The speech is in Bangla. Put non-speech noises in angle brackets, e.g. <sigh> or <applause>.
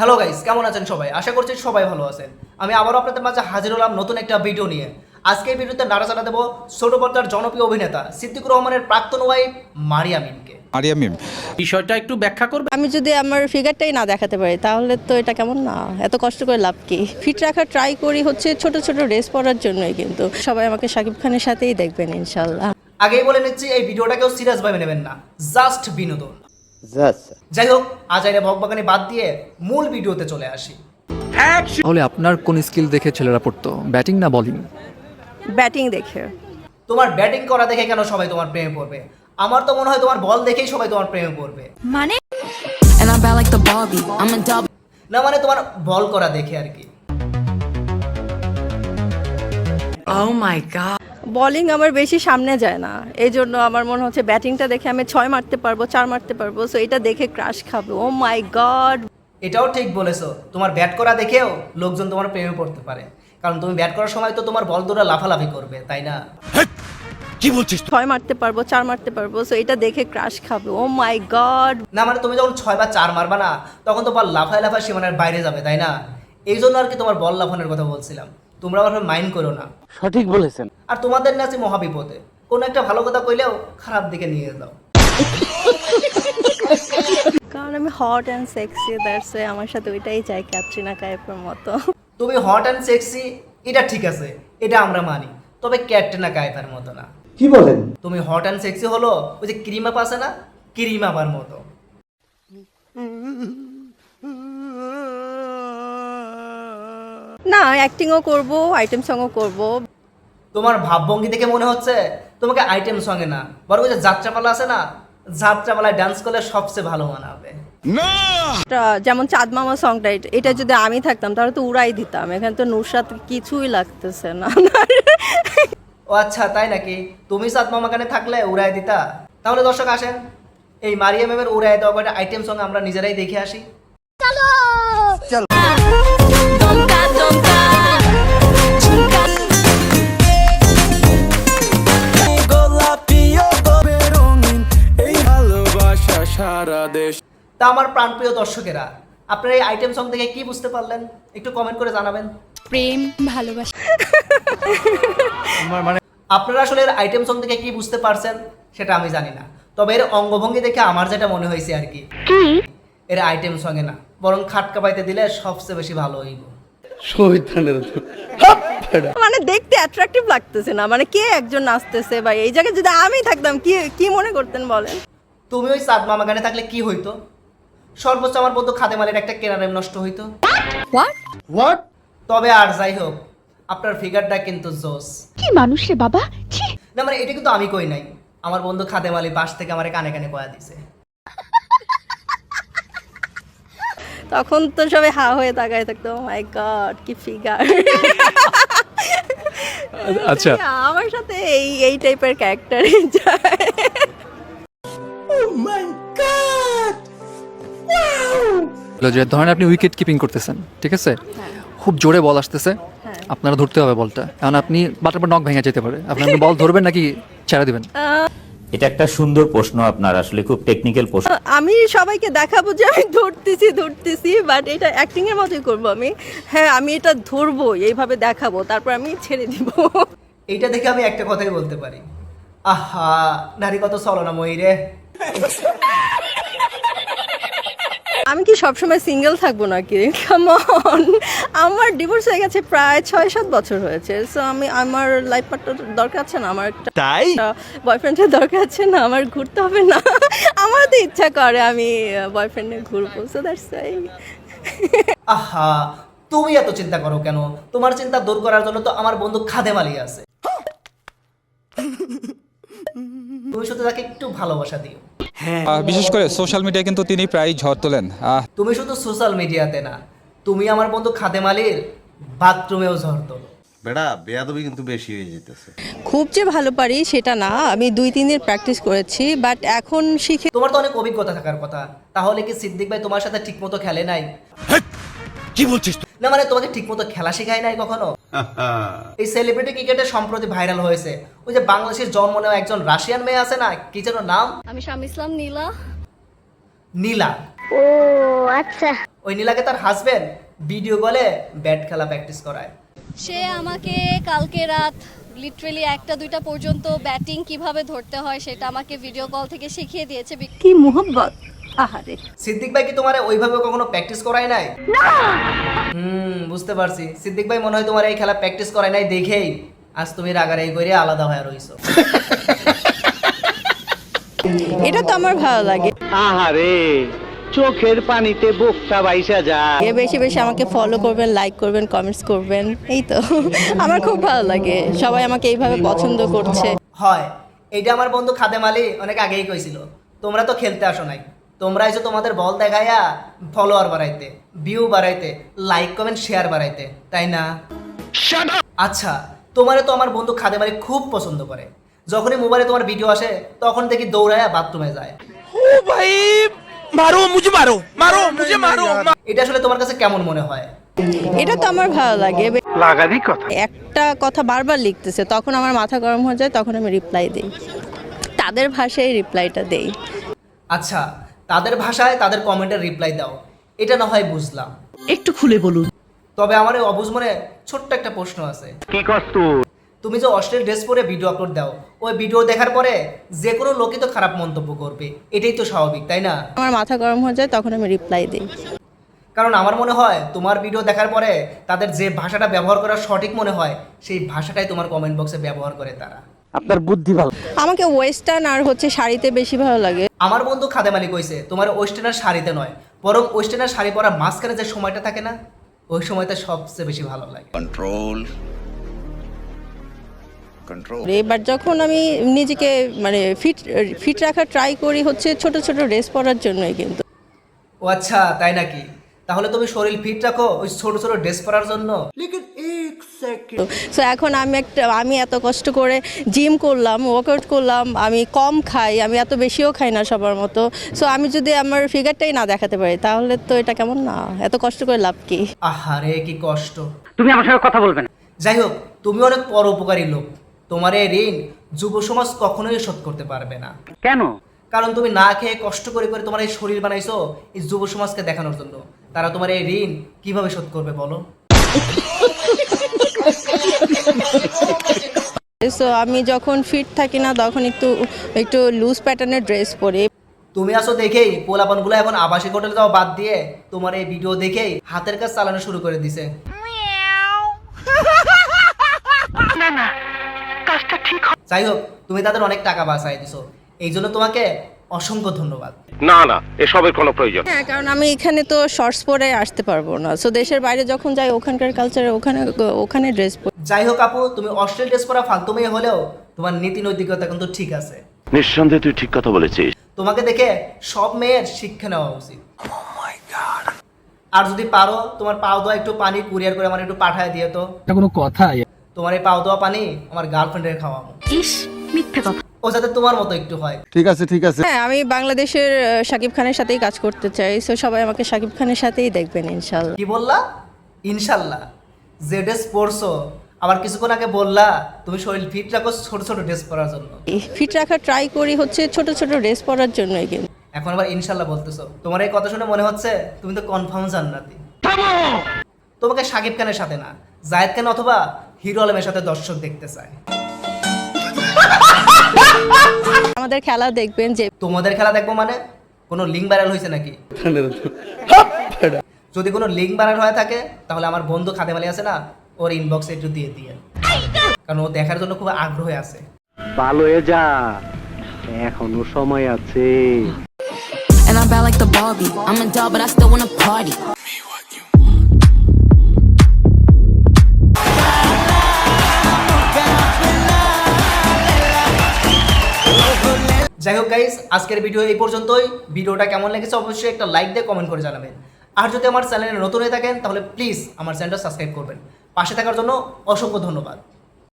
হ্যালো গাইস কেমন আছেন সবাই? আশা করছি সবাই ভালো আছেন। আমি আবারও আপনাদের মাঝে হাজির হলাম নতুন একটা ভিডিও নিয়ে। আজকে এই ভিডিওতে নাড়াচাড়া দেবো ছোট পর্দার জনপ্রিয় অভিনেতা সিদ্দিকুর রহমানের প্রাক্তন ওয়াইফ মারিয়া মিমকে। মারিয়া মিম বিষয়টা একটু ব্যাখ্যা করবে? আমি যদি আমার ফিগারটাই না দেখাতে পারি তাহলে তো এটা কেমন না? এত কষ্ট করে লাভ কি? ফিট রাখার ট্রাই করি হচ্ছে ছোট ছোট ড্রেস পরার জন্যই কিন্তু। সবাই আমাকে শাকিব খানের সাথেই দেখবেন ইনশাল্লাহ আগেই বলে নিচ্ছি এই ভিডিওটা কেউ সিরিয়াস ভাবে নেবেন না। জাস্ট বিনোদন। যাই হোক আজ আইরে ভগবাগানে বাদ দিয়ে মূল ভিডিওতে চলে আসি। তাহলে আপনার কোন স্কিল দেখে ছেলেরা পড়তো ব্যাটিং না বলিং ব্যাটিং দেখে। তোমার ব্যাটিং করা দেখে কেন সবাই তোমার প্রেমে পড়বে? আমার তো মনে হয় তোমার বল দেখেই সবাই তোমার প্রেমে পড়বে। double. না মানে তোমার বল করা দেখে আর কি। Oh my god. বলিং আমার বেশি সামনে যায় না। এই জন্য আমার মনে হচ্ছে ব্যাটিংটা দেখে আমি ছয় মারতে পারব চার মারতে পারব সো এটা দেখে ক্রাশ খাবে। ও মাই গড এটাও ঠিক বলেছ। তোমার ব্যাট করা দেখেও লোকজন তোমার প্রেমে পড়তে পারে। কারণ তুমি ব্যাট করার সময় তো তোমার বল দুটো লাফালাফি করবে তাই না? কি বলছিস ছয় মারতে পারব চার মারতে পারব সো এটা দেখে ক্রাশ খাবে। ও মাই গড না মানে তুমি যখন ছয় বা চার মারবা না তখন তো বল লাফায় লাফায় সীমানার বাইরে যাবে তাই না? এই জন্য আর কি তোমার বল লাফানোর কথা বলছিলাম। তোমরা আবার মাইন্ড করো না। সঠিক বলেছেন। আর তোমাদের না আছে মহাবিপদে। কোনো একটা ভালো কথা কইলেও খারাপ দিকে নিয়ে যাও। কারণ আমি হট অ্যান্ড সেক্সি দ্যাটস আমার সাথে ওইটাই চাই ক্যাটরিনা কাইফের মতো। তুমি হট অ্যান্ড সেক্সি এটা ঠিক আছে এটা আমরা মানি। তবে ক্যাটরিনা কাইফের মতো না। কি বলেন? তুমি হট অ্যান্ড সেক্সি হলো ওই যে ক্রিমা আছে না ক্রিম আপার মতো। না অ্যাক্টিংও করব আইটেম সংও করব। তোমার ভাবভঙ্গি দেখে মনে হচ্ছে? তোমাকে আইটেম সঙ্গে না। বরং যে যাত্রাপালা আছে না? যাত্রাপালায় ডান্স করলে সবচেয়ে ভালো মানাবে। যেমন চাঁদ মামা সংটা এটা- যদি আমি থাকতাম তাহলে তো উড়াই দিতাম। এখানে তো নুসরাত কিছুই লাগতেছে না ও আচ্ছা তাই নাকি? তুমি সাত মামাখানে থাকলে উড়াই দিতা? তাহলে দর্শক আসেন। এই মারিয়া ম্যামের উড়াই দেওয়া কয়টা আইটেম সঙ্গে আমরা নিজেরাই দেখে আসি। Donka, তা আমার প্রাণপ্রিয় দর্শকেরা আপনারা এই আইটেম সং থেকে কি বুঝতে পারলেন? একটু কমেন্ট করে জানাবেন। প্রেম ভালোবাসা। আপনারা আসলে এর আইটেম সং থেকে কি বুঝতে পারছেন সেটা আমি জানি না। তবে এর অঙ্গভঙ্গি দেখে আমার যেটা মনে হয়েছে আর কি এর আইটেম সঙ্গে না। বরং খাটকা পাইতে দিলে সবচেয়ে বেশি ভালো হইব। মানে দেখতে অ্যাট্রাকটিভ লাগতেছে না। মানে কে একজন নাচতেছে বা এই জায়গায় যদি আমি থাকতাম কি কি মনে করতেন বলেন? তুমি ওই সাত মামাখানে থাকলে কি হইতো? সর্বোচ্চ আমার বন্ধু খাদে মালের একটা কেনারেম নষ্ট হইতো। হোয়াট তবে আর যাই হোক আপনার ফিগারটা কিন্তু জোস। কি মানুষ রে বাবা? ছি। না মানে এটা কিন্তু আমি কই নাই। আমার বন্ধু খাদেম আলী পাশ থেকে আমার কানে কানে কয়া দিছে। তখন তো সবাই হা হয়ে তাকায় থাকতো মাই গড কি ফিগার আচ্ছা। আমার সাথে এই এই টাইপের ক্যারেক্টারই যায়। যে ধরেন আপনি উইকেট কিপিং করতেছেন ঠিক আছে? খুব জোরে বল আসতেছে আপনারা ধরতে হবে বলটা কারণ আপনি বাটার পর নখ ভেঙে যেতে পারে। আপনি আপনি বল ধরবেন নাকি ছেড়ে দিবেন? <laughs> এটা একটা সুন্দর প্রশ্ন আপনার আসলে খুব টেকনিক্যাল প্রশ্ন। আমি সবাইকে দেখাবো যে আমি ধরতেছি ধরতেছি বাট এটা অ্যাক্টিং এর মতোই করব আমি। হ্যাঁ আমি এটা ধরবো এইভাবে দেখাবো তারপর আমি ছেড়ে দিব। এটা দেখে আমি একটা কথাই বলতে পারি। আহা নারী কত চলনাময়ী রে। <laughs> আমি কি সবসময় সিঙ্গেল থাকব নাকি? কামন আমার ডিভোর্স হয়ে গেছে প্রায় ছয় সাত বছর হয়েছে। সো আমি আমার লাইফ পার্টনার দরকার আছে না আমার একটা তাই? বয়ফ্রেন্ডের দরকার আছে না আমার ঘুরতে হবে না। আমার তো ইচ্ছা করে আমি বয়ফ্রেন্ডে ঘুরবো। সো দ্যাটস আহা তুমি এত চিন্তা করো কেন? তোমার চিন্তা দূর করার জন্য তো আমার বন্ধু খাদেম আলী আছে। তুমি শুধু তাকে একটু ভালোবাসা দিও। বিশেষ করে সোশ্যাল মিডিয়ায় কিন্তু তিনি প্রায় ঝড় তোলেন। তুমি শুধু সোশ্যাল মিডিয়াতে না তুমি আমার বন্ধু খাদেম আলীর বাথরুমেও ঝড় তোলো। বেড়া বেয়াদবি কিন্তু বেশি হয়ে যেতেছে। খুব যে ভালো পারি সেটা না আমি দুই তিন দিন প্র্যাকটিস করেছি বাট এখন শিখে তোমার তো অনেক অভিজ্ঞতা থাকার কথা তাহলে কি সিদ্দিক ভাই তোমার সাথে ঠিকমতো খেলে নাই? কি বলছিস না মানে তোমাকে ঠিকমতো খেলা শেখায় নাই কখনো? <laughs> এই সেলিব্রিটি ক্রিকেটে সম্প্রতি ভাইরাল হয়েছে। ওই যে বাংলাদেশের জন্ম নেওয়া একজন রাশিয়ান মেয়ে আছে না কি যেন নাম? আমি শাম ইসলাম নীলা। নীলা। ও আচ্ছা। ওই নীলাকে তার হাজবেন্ড ভিডিও কলে ব্যাট খেলা প্র্যাকটিস করায়। সে আমাকে কালকে রাত লিটারেলি একটা দুইটা পর্যন্ত ব্যাটিং কীভাবে ধরতে হয় সেটা আমাকে ভিডিও কল থেকে শিখিয়ে দিয়েছে। কি মোহব্বত? আহারে। সিদ্দিক ভাই কি তোমার ওইভাবে কখনো প্র্যাকটিস করায় নাই? হুম বুঝতে পারছি। সিদ্দিক ভাই মনে হয় তোমার এই খেলা প্র্যাকটিস করায় নাই দেখেই আজ তুমি রাগারাগি করে আলাদা হয়ে রইছো। এটা তো আমার ভালো লাগে। আহারে চোখের পানিতে বোকটা বাইসা যায়। এ বেশি বেশি আমাকে ফলো করবেন লাইক করবেন কমেন্টস করবেন এই তো। আমার খুব ভালো লাগে। সবাই আমাকে এইভাবে পছন্দ করছে। হয় এইটা আমার বন্ধু খাদেম আলী অনেক আগেই কইছিল তোমরা তো খেলতে আসো নাই। তোমরা এসে তোমাদের বল দেখাইয়া ফলোয়ার বাড়াইতে ভিউ বাড়াইতে লাইক কমেন্ট শেয়ার বাড়াইতে তাই না? আচ্ছা তোমারে তো আমার বন্ধু খাদেম আলী খুব পছন্দ করে। যখনই মোবাইলে তোমার ভিডিও আসে তখন দেখি দৌড়ায়া বাথরুমে যায়। মারো মুঝে মারো মারো মুঝে মারো এটা আসলে তোমার কাছে কেমন মনে হয়? এটা তো আমার ভালো লাগে লাগারই কথা। একটা কথা বারবার লিখতেছে তখন আমার মাথা গরম হয়ে যায় তখন আমি রিপ্লাই দিই। তাদের ভাষায় রিপ্লাইটা দেই। আচ্ছা তাদের ভাষায় তাদের কমেন্টের রিপ্লাই দাও। এটা না হয় বুঝলাম। একটু খুলে বলুন। তবে আমার এই অবুঝ মনে ছোট্ট একটা প্রশ্ন আছে। কি কষ্ট তুমি যে অশ্লীল ড্রেস পরে ভিডিও আপলোড দাও ওই ভিডিও দেখার পরে যে কোনো লোকই তো খারাপ মন্তব্য করবে। এটাই তো স্বাভাবিক তাই না? আমার মাথা গরম হয়ে যায় তখন আমি রিপ্লাই দিই। কারণ আমার মনে হয় তোমার ভিডিও দেখার পরে তাদের যে ভাষাটা ব্যবহার করা সঠিক মনে হয় সেই ভাষাটাই তোমার কমেন্ট বক্সে ব্যবহার করে তারা। আপনার বুদ্ধি ভালো। আমাকে ওয়েস্টার্ন আর হচ্ছে শাড়িতে বেশি ভালো লাগে। আমার বন্ধু খাদেম আলী কইছে তোমার ওয়েস্টার্নার শাড়িতে নয় বরং ওয়েস্টার্নার শাড়ি পরা মাঝখানে যে সময়টা থাকে না ওই সময়টা সবচেয়ে বেশি ভালো লাগে। কন্ট্রোল এবার যখন আমি নিজেকে মানে ফিট ফিট রাখার ট্রাই করি হচ্ছে ছোট ছোট ড্রেস পরার জন্যই কিন্তু। ও আচ্ছা তাই নাকি? তাহলে তুমি শরীর ফিট রাখো ওই ছোট ছোট ড্রেস পরার জন্য? সো এখন আমি একটা আমি এত কষ্ট করে জিম করলাম ওয়ার্কআউট করলাম আমি কম খাই আমি এত বেশিও খাই না সবার মতো। সো আমি যদি আমার ফিগারটাই না দেখাতে পারি তাহলে তো এটা কেমন না? এত কষ্ট করে লাভ কি? আহারে কি কষ্ট। তুমি আমার সঙ্গে কথা বলবে না। যাই হোক তুমি অনেক পরোপকারী লোক। তোমার এই ঋণ যুব সমাজ কখনোই শোধ করতে পারবে না। কেন? কারণ তুমি না খেয়ে কষ্ট করে করে তোমার এই শরীর বানাইছো এই যুব সমাজকে দেখানোর জন্য। তারা তোমার এই ঋণ কীভাবে শোধ করবে বলো? সো আমি যখন ফিট থাকি না তখন একটু একটু লুজ প্যাটার্নের ড্রেস পরি। তুমি আসো দেখেই পোলাপানগুলো এখন আবাসিক হোটেল যাওয়া বাদ দিয়ে তোমার এই ভিডিও দেখেই হাতের কাজ চালানো শুরু করে দিছে। যাই হোক তুমি তাদের অনেক টাকা বাঁচাই দিছো। এই জন্য তোমাকে অসংখ্য ধন্যবাদ। না না এসবের কোনো প্রয়োজন হ্যাঁ কারণ আমি এখানে তো শর্টস পরে আসতে পারব না। সো দেশের বাইরে যখন যাই ওখানকার কালচারে ওখানে ওখানে ড্রেস যাই হোক আপু তুমি অস্ট্রেল ড্রেস পরা ফালতু মেয়ে হলেও তোমার নীতি নৈতিকতা কিন্তু ঠিক আছে। নিঃসন্দেহে তুই ঠিক কথা বলেছিস। তোমাকে দেখে সব মেয়ের শিক্ষা নেওয়া উচিত। আর যদি পারো তোমার পাও দেওয়া একটু পানি কুরিয়ার করে আমার একটু পাঠায় দিয়ে তো। এটা কোনো কথা তোমার এই পাও দেওয়া পানি আমার গার্লফ্রেন্ডের খাওয়াবো। ইস মিথ্যে কথা। ও যাতে তোমার মতো একটু হয়। ঠিক আছে ঠিক আছে। হ্যাঁ আমি বাংলাদেশের শাকিব খানের সাথেই কাজ করতে চাই সো সবাই আমাকে শাকিব খানের সাথেই দেখবেন ইনশাল্লাহ কি বললা? ইনশাল্লাহ যে ড্রেস পরছো আবার কিছুক্ষণ আগে বললা তুমি শরীর ফিট রাখো ছোট ছোট ড্রেস পরার জন্য। ফিট রাখার ট্রাই করি হচ্ছে ছোট ছোট ড্রেস পরার জন্যই কিন্তু। এখন আবার ইনশাল্লাহ বলতেছো। তোমার এই কথা শুনে মনে হচ্ছে তুমি তো কনফার্ম জান্নাতি। তোমাকে সাকিব খানের সাথে না জায়েদ খান অথবা হিরো আলমের সাথে দর্শক দেখতে চায়। আমাদের খেলা দেখবেন যে তোমাদের খেলা দেখব মানে? কোনো লিঙ্ক ভাইরাল হয়েছে নাকি? যদি কোনো লিঙ্ক ভাইরাল হয়ে থাকে তাহলে আমার বন্ধু খাদেম আলী আছে না? ওর ইনবক্সে একটু দিয়ে দিয়ে। কারণ ও দেখার জন্য খুব আগ্রহে আছে। ভালো হয়ে যা। এখনও সময় আছে। And I'm bad like the Barbie. I'm a doll, but I still wanna party. যাই হোক গাইজ আজকের ভিডিও এই পর্যন্তই। ভিডিওটা কেমন লেগেছে অবশ্যই একটা লাইক দিয়ে কমেন্ট করে জানাবেন। আর যদি আমার চ্যানেলে নতুন হয়ে থাকেন, তাহলে প্লিজ আমার চ্যানেলটা সাবস্ক্রাইব করবেন। পাশে থাকার জন্য অসংখ্য ধন্যবাদ।